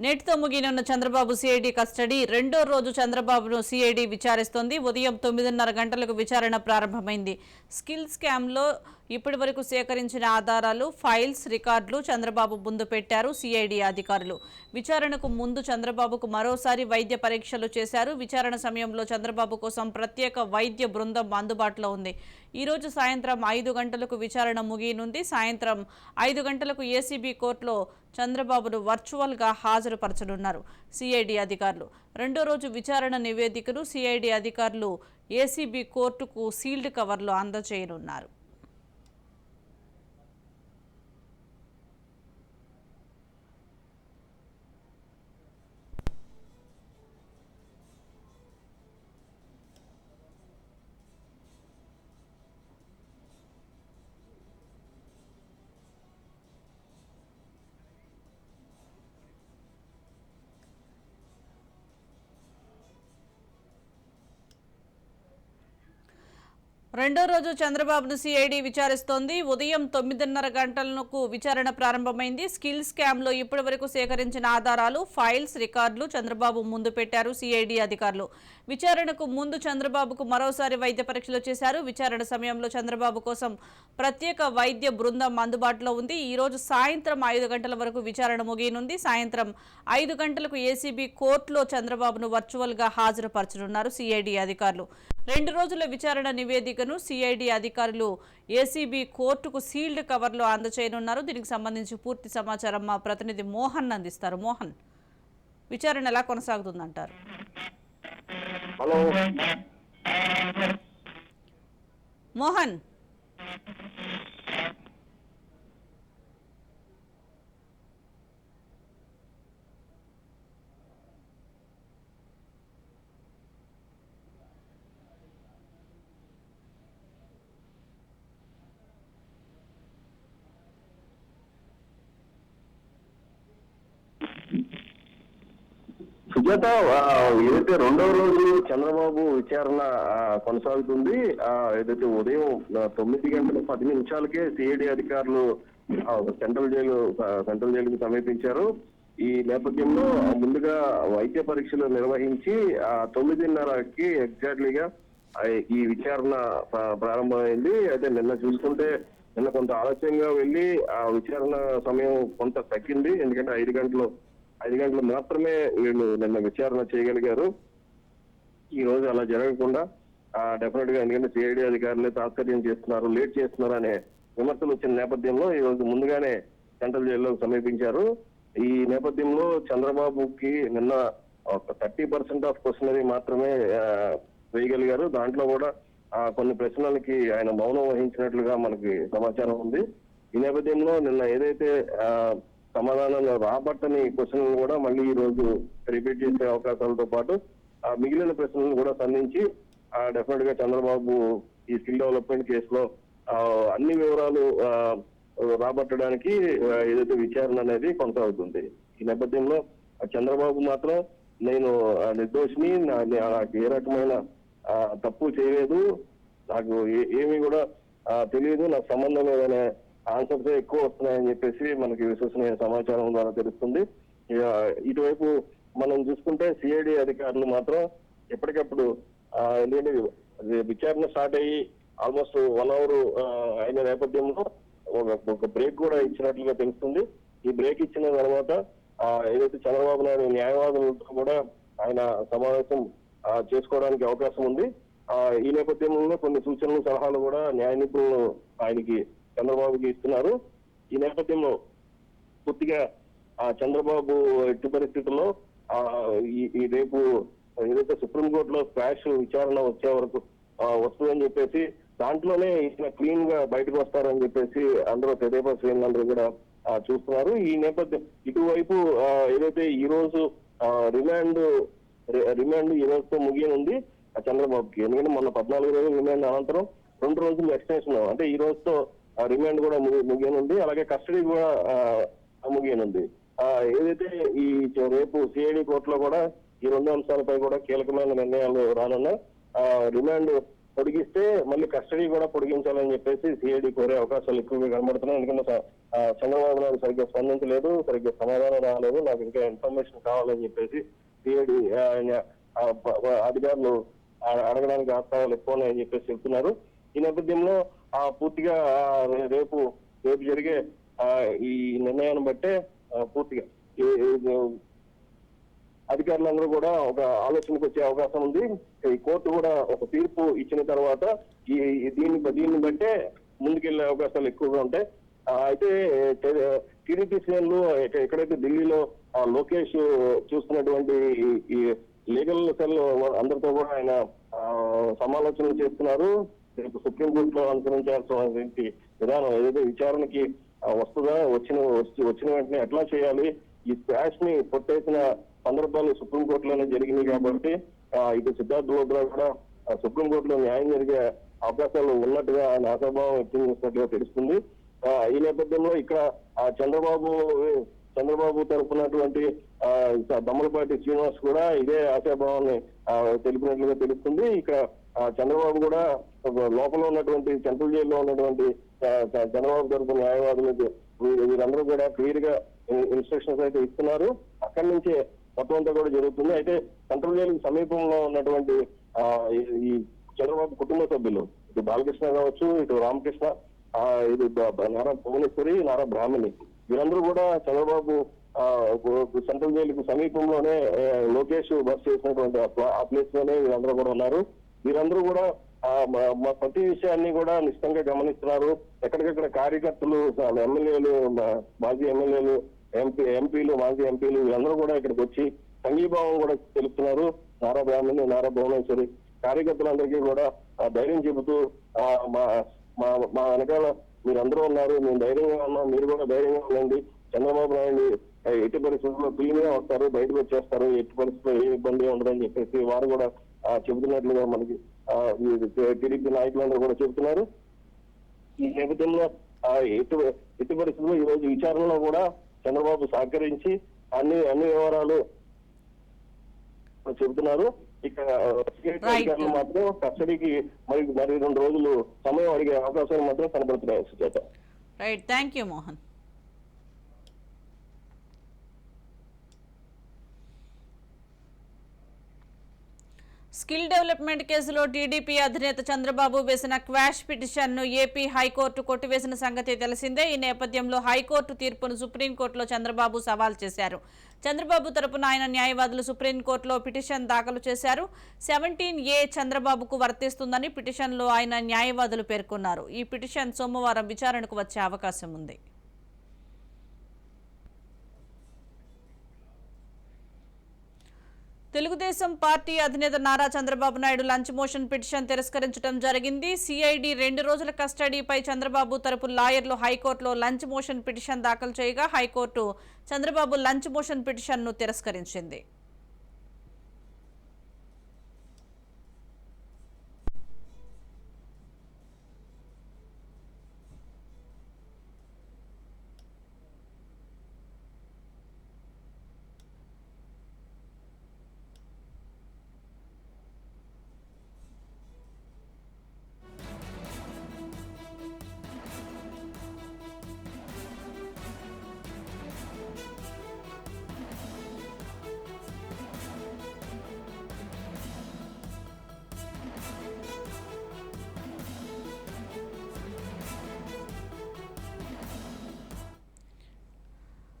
నేటితో ముగియనున్న Chandrababu CID custody రెండో రోజు చంద్రబాబును సిఐడి విచారిస్తోంది. ఉదయం తొమ్మిదిన్నర గంటలకు విచారణ ప్రారంభమైంది. స్కిల్ స్కామ్లో ఇప్పటి వరకు సేకరించిన ఆధారాలు ఫైల్స్ రికార్డులు చంద్రబాబు ముందు పెట్టారు సిఐడి అధికారులు. విచారణకు ముందు చంద్రబాబుకు మరోసారి వైద్య పరీక్షలు చేశారు. విచారణ సమయంలో చంద్రబాబు కోసం ప్రత్యేక వైద్య బృందం అందుబాటులో ఉంది. ఈరోజు సాయంత్రం ఐదు గంటలకు విచారణ ముగియనుంది. సాయంత్రం ఐదు గంటలకు ఏసీబీ కోర్టులో చంద్రబాబును వర్చువల్గా హాజరుపరచనున్నారు సిఐడి అధికారులు. రెండో రోజు విచారణ నివేదికను సిఐడి అధికారులు ఏసీబీ కోర్టుకు సీల్డ్ కవర్లో అందజేయనున్నారు. రెండో రోజు చంద్రబాబును సిఐడి విచారిస్తోంది. ఉదయం తొమ్మిదిన్నర గంటలకు విచారణ ప్రారంభమైంది. స్కిల్ స్కామ్లో ఇప్పటి వరకు సేకరించిన ఆధారాలు ఫైల్స్ రికార్డులు చంద్రబాబు ముందు పెట్టారు సిఐడి అధికారులు. విచారణకు ముందు చంద్రబాబుకు మరోసారి వైద్య పరీక్షలు చేశారు. విచారణ సమయంలో చంద్రబాబు కోసం ప్రత్యేక వైద్య బృందం అందుబాటులో ఉంది. ఈ రోజు సాయంత్రం ఐదు గంటల వరకు విచారణ ముగియనుంది. సాయంత్రం ఐదు గంటలకు ఏసీబీ కోర్టులో చంద్రబాబును వర్చువల్గా హాజరుపరచనున్నారు సిఐడి అధికారులు. రెండు రోజుల విచారణ నివేదిక నివేదికను సిఐడి అధికారులు ఏసీబీ కోర్టుకు సీల్డ్ కవర్లో అందచేయనున్నారు. దీనికి సంబంధించి పూర్తి సమాచారం మా ప్రతినిధి మోహన్ అందిస్తారు. మోహన్ విచారణ ఎలా కొనసాగుతుందంటారు? హలో. మోహన్. సుజాత ఏదైతే రెండవ రోజు చంద్రబాబు విచారణ కొనసాగుతుంది ఆ, ఏదైతే ఉదయం తొమ్మిది గంటల పది నిమిషాలకే సిఐడి అధికారులు సెంట్రల్ జైలు సెంట్రల్ జైలుకు సమీపించారు. ఈ నేపథ్యంలో ముందుగా వైద్య పరీక్షలు నిర్వహించి ఆ తొమ్మిదిన్నరకి ఎగ్జాక్ట్లీగా ఈ విచారణ ప్రారంభమైంది. అయితే నిన్న చూసుకుంటే నిన్న కొంత ఆలస్యంగా వెళ్ళి ఆ విచారణ సమయం కొంత తగ్గింది. ఎందుకంటే ఐదు గంటలు ఐదు గంటలు మాత్రమే వీళ్ళు నిన్న విచారణ చేయగలిగారు. ఈ రోజు అలా జరగకుండా డెఫినెట్గా ఎందుకంటే సిఐడి అధికారులే తాత్పర్యం చేస్తున్నారు లేట్ చేస్తున్నారు అనే విమర్శలు వచ్చిన నేపథ్యంలో ఈ రోజు ముందుగానే సెంట్రల్ జైల్లోకి సమీపించారు. ఈ నేపథ్యంలో చంద్రబాబుకి నిన్న ఒక థర్టీ పర్సెంట్ ఆఫ్ క్వశ్చనరీ మాత్రమే వేయగలిగారు. దాంట్లో కూడా ఆ, కొన్ని ప్రశ్నలకి ఆయన మౌనం వహించినట్లుగా మనకి సమాచారం ఉంది. ఈ నేపథ్యంలో నిన్న ఏదైతే ఆ, రాబట్టని క్వశ్చన్లు కూడా మళ్ళీ ఈ రోజు రిపీట్ చేసే అవకాశాలతో పాటు ఆ మిగిలిన ప్రశ్నలను కూడా సంధించి డెఫినెట్గా చంద్రబాబు ఈ స్కిల్ డెవలప్మెంట్ కేసులో అన్ని వివరాలు రాబట్టడానికి ఏదైతే విచారణ అనేది కొనసాగుతుంది. ఈ నేపథ్యంలో చంద్రబాబు మాత్రం నేను ఆ, నిర్దోషిని నాకు ఏ రకమైన తప్పు చేయలేదు. నాకు ఏ- ఏమీ కూడా తెలియదు. నాకు సంబంధం లేదనే ఆన్సర్స్ ఎక్కువ వస్తున్నాయని చెప్పేసి మనకి విశ్వసనీయ సమాచారం ద్వారా తెలుస్తుంది. ఇక ఇటువైపు మనం చూసుకుంటే సిఐడి అధికారులు మాత్రం ఎప్పటికప్పుడు ఎందుకంటే విచారణ స్టార్ట్ అయ్యి ఆల్మోస్ట్ వన్ అవర్ అయిన నేపథ్యంలో ఒక బ్రేక్ కూడా ఇచ్చినట్లుగా తెలుస్తుంది. ఈ బ్రేక్ ఇచ్చిన తర్వాత ఏదైతే చంద్రబాబు నాయుడు న్యాయవాదులతో కూడా ఆయన సమావేశం చేసుకోవడానికి అవకాశం ఉంది. ఈ నేపథ్యంలో కొన్ని సూచనలు సలహాలు కూడా న్యాయ నిపుణులు ఆయనకి చంద్రబాబుకి ఇస్తున్నారు. ఈ నేపథ్యంలో పూర్తిగా ఆ చంద్రబాబు ఎట్టి పరిస్థితుల్లో ఆ ఈ- ఈ రేపు ఏదైతే సుప్రీంకోర్టులో స్క్వాష్ విచారణ వచ్చే వరకు వస్తుందని చెప్పేసి దాంట్లోనే ఇట్లా క్లీన్గా బయటకు వస్తారని చెప్పేసి అందరూ తెదేపా శ్రేణులందరూ కూడా చూస్తున్నారు. ఈ నేపథ్యం ఇటువైపు ఏదైతే ఈ రోజు రిమాండ్ రిమాండ్ ఈ రోజుతో ముగియనుంది ఆ చంద్రబాబుకి. ఎందుకంటే మొన్న పద్నాలుగు రోజులు రిమాండ్ అనంతరం రెండు రోజులు ఎక్స్టెన్షన్. అంటే ఈ రోజుతో రిమాండ్ కూడా ముగి- ముగియనుంది. అలాగే కస్టడీ కూడా ముగియనుంది. ఆ, ఏదైతే ఈ రేపు సిఐడి కోర్టులో కూడా ఈ రెండు అంశాలపై కూడా కీలకమైన నిర్ణయాలు రానున్నాయి ఆ, రిమాండ్ పొడిగిస్తే మళ్ళీ కస్టడీ కూడా పొడిగించాలని చెప్పేసి సిఐడి కోరే అవకాశాలు ఎక్కువగా కనబడుతున్నాయి. ఎందుకంటే చంద్రబాబు నాయుడు సరిగ్గా స్పందించలేదు సరిగ్గా సమాధానం రాలేదు నాకు ఇంకా ఇన్ఫర్మేషన్ కావాలని చెప్పేసి సిఐడి అధికారులు అడగడానికి ఆస్కారాలు ఎక్కువ ఉన్నాయని చెప్పేసి చెప్తున్నారు. ఈ నేపథ్యంలో పూర్తిగా రేపు రేపు జరిగే ఈ నిర్ణయాన్ని బట్టే పూర్తిగా. అధికారులందరూ కూడా ఒక ఆలోచనకు వచ్చే అవకాశం ఉంది. ఈ కోర్టు కూడా ఒక తీర్పు ఇచ్చిన తర్వాత ఈ దీన్ని దీన్ని బట్టే ముందుకెళ్ళే అవకాశాలు ఎక్కువగా ఉంటాయి. అయితే టీడీపీ శ్రేణులు ఎక్కడైతే ఢిల్లీలో లోకేష్ చూస్తున్నటువంటి ఈ- లీగల్ సెల్ అందరితో కూడా ఆయన సమాలోచనలు చేస్తున్నారు. రేపు సుప్రీంకోర్టులో అనుసరించాల్సిన విధానం ఏదైతే విచారణకి వస్తుందా? వచ్చిన వచ్చి- వచ్చిన వెంటనే ఎట్లా చేయాలి? ఈ స్క్వాష్ని కొట్టేసిన సందర్భాలు సుప్రీంకోర్టులోనే జరిగినాయి కాబట్టి ఇటు సిద్ధార్థ్ లోద్రా కూడా సుప్రీం సుప్రీంకోర్టులో న్యాయం జరిగే అవకాశాలు ఉన్నట్టుగా ఆయన ఆశాభావం వ్యక్తం చేసినట్టుగా తెలుస్తుంది. ఈ నేపథ్యంలో ఇక్కడ ఆ చంద్రబాబు చంద్రబాబు తరపునటువంటి దమ్మలపాటి శ్రీనివాస్ కూడా ఇదే ఆశాభావాన్ని తెలిపినట్లుగా తెలుస్తుంది. ఇక్కడ చంద్రబాబు కూడా లోపల ఉన్నటువంటి సెంట్రల్ జైల్లో ఉన్నటువంటి చంద్రబాబు తరపు న్యాయవాదులకు వీరందరూ కూడా క్లియర్గా ఇన్స్ట్రక్షన్స్ అయితే ఇస్తున్నారు. అక్కడి నుంచే మొత్తం అంతా కూడా జరుగుతుంది. అయితే సెంట్రల్ జైలుకి సమీపంలో ఉన్నటువంటి ఈ- చంద్రబాబు కుటుంబ సభ్యులు ఇటు బాలకృష్ణ కావచ్చు ఇటు రామకృష్ణ ఇది నారా భువనేశ్వరి నారా బ్రాహ్మణి వీరందరూ కూడా చంద్రబాబు సెంట్రల్ జైలుకు సమీపంలోనే లోకేష్ బస్ చేసినటువంటి ఆ ఆ ప్లేస్లోనే వీరందరూ కూడా ఉన్నారు. వీరందరూ కూడా మా- మా ప్రతి విషయాన్ని కూడా నిశ్చితంగా గమనిస్తున్నారు. ఎక్కడికక్కడ కార్యకర్తలు ఎమ్మెల్యేలు మాజీ ఎమ్మెల్యేలు ఎంపీ ఎంపీలు మాజీ ఎంపీలు వీళ్ళందరూ కూడా ఇక్కడికి వచ్చి సంఘీభావం కూడా తెలుపుతున్నారు. నారా బ్రాహ్మణి నారా భువనేశ్వరి కార్యకర్తలందరికీ కూడా ధైర్యం చెబుతూ మా మా మా వెనకాల మీరందరూ ఉన్నారు. మేము ధైర్యంగా ఉన్నాం. మీరు కూడా ధైర్యంగా ఉండండి. చంద్రబాబు నాయుడు ఎట్టి పరిస్థితుల్లో క్లీన్గా వస్తారు బయటకు వచ్చేస్తారు. ఎట్టి పరిస్థితుల్లో ఏ ఇబ్బంది ఉండదని చెప్పేసి వారు కూడా చెబుతున్నట్లుగా మనకి టీడీపీ నాయకులందరూ కూడా చెబుతున్నారు. ఈ నేపథ్యంలో ఆ, ఎట్టి ఎట్టి పరిస్థితుల్లో ఈ రోజు విచారణలో కూడా చంద్రబాబు సహకరించి అన్ని అన్ని వివరాలు చెబుతున్నారు. ఇక. అధికారులు మాత్రం కస్టడీకి మరి మరి రెండు రోజులు సమయం అడిగే అవకాశాలు మాత్రం కనబడుతున్నాయి Sujatha. Right thank you Mohan skill development కేసులో టీడీపీ అధినేత చంద్రబాబు వేసిన క్వాష్ పిటిషన్ను ఏపీ హైకోర్టు కొట్టివేసిన సంగతి తెలిసిందే. ఈ నేపథ్యంలో హైకోర్టు తీర్పును సుప్రీంకోర్టులో చంద్రబాబు సవాల్ చేశారు. చంద్రబాబు తరపున ఆయన న్యాయవాదులు సుప్రీంకోర్టులో పిటిషన్ దాఖలు చేశారు. సెవెంటీన్ ఏ చంద్రబాబుకు వర్తిస్తుందని పిటిషన్లో ఆయన న్యాయవాదులు పేర్కొన్నారు. ఈ పిటిషన్ సోమవారం విచారణకు వచ్చే అవకాశం ఉంది. తెలుగుదేశం పార్టీ అధినేత Nara Chandrababu Naidu lunch motion petition తిరస్కరించడం జరిగింది. సిఐడి రెండు రోజుల కస్టడీపై చంద్రబాబు తరపు లాయర్లు హైకోర్టులో లంచ్ మోషన్ పిటిషన్ దాఖలు చేయగా హైకోర్టు చంద్రబాబు లంచ్ మోషన్ పిటిషన్ను తిరస్కరించింది.